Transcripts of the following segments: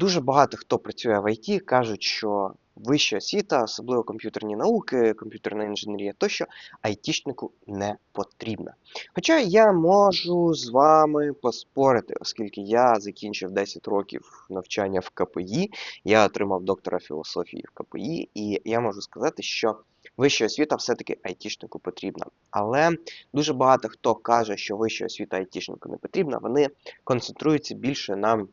Дуже багато хто працює в ІТ, кажуть, що вища освіта, особливо комп'ютерні науки, комп'ютерна інженерія тощо, айтішнику не потрібна. Хоча я можу з вами поспорити, оскільки я закінчив 10 років навчання в КПІ, я отримав доктора філософії в КПІ, і я можу сказати, що вища освіта все-таки айтішнику потрібна. Але дуже багато хто каже, що вища освіта айтішнику не потрібна, вони концентруються більше на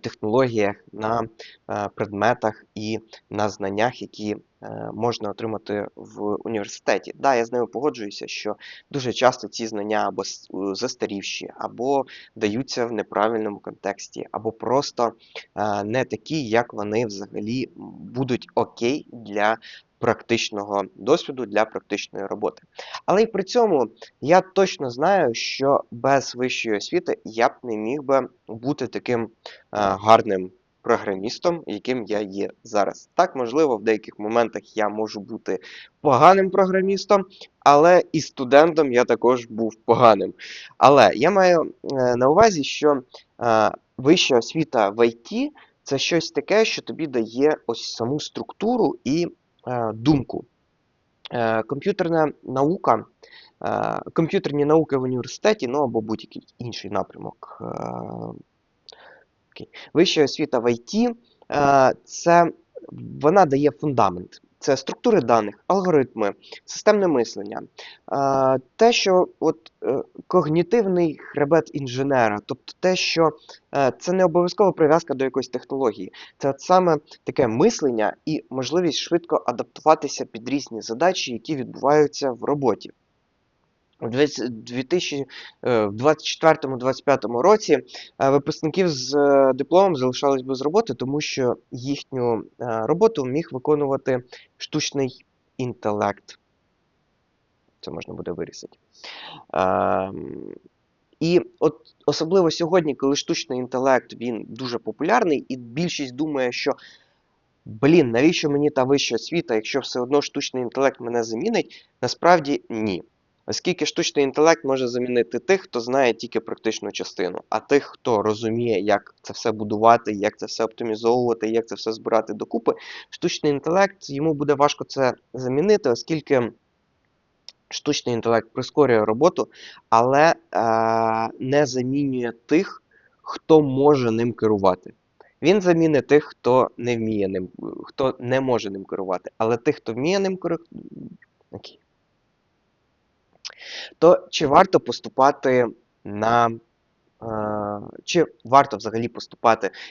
технологіях, на е, предметах і на знаннях, які е, можна отримати в університеті. Да, я з ними погоджуюся, що дуже часто ці знання або е, застарівші, або даються в неправильному контексті, або просто е, не такі, як вони взагалі будуть окей для практичного досвіду, для практичної роботи. Але й при цьому я точно знаю, що без вищої освіти я б не міг би бути таким е, гарним програмістом, яким я є зараз. Так, можливо, в деяких моментах я можу бути поганим програмістом, але і студентом я також був поганим. Але я маю е, на увазі, що е, вища освіта в ІТ це щось таке, що тобі дає ось саму структуру і думку. Е, комп'ютерна наука, е, комп'ютерні науки в університеті, ну або будь-який інший напрямок. е. Вища освіта в ІТ, е, це вона дає фундамент. Це структури даних, алгоритми, системне мислення. Те, що от, е, когнітивний хребет інженера, тобто те, що е, це не обов'язкова прив'язка до якоїсь технології, це от саме таке мислення і можливість швидко адаптуватися під різні задачі, які відбуваються в роботі. У 2024-2025 році е, випускників з е, дипломом залишались без роботи, тому що їхню е, роботу міг виконувати штучний інтелект. Це можна буде вирізати. Ем, І от особливо сьогодні, коли штучний інтелект він дуже популярний, і більшість думає, що блін, навіщо мені та вища освіта, якщо все одно штучний інтелект мене замінить, насправді ні. Оскільки штучний інтелект може замінити тих, хто знає тільки практичну частину, а тих, хто розуміє, як це все будувати, як це все оптимізовувати, як це все збирати докупи, штучний інтелект йому буде важко це замінити, оскільки штучний інтелект прискорює роботу, але е, не замінює тих, хто може ним керувати. Він замінить тих, хто не вміє ним, хто не може ним керувати. Але тих, хто вміє ним керувати. То чи варто поступати на. Е, чи варто взагалі поступати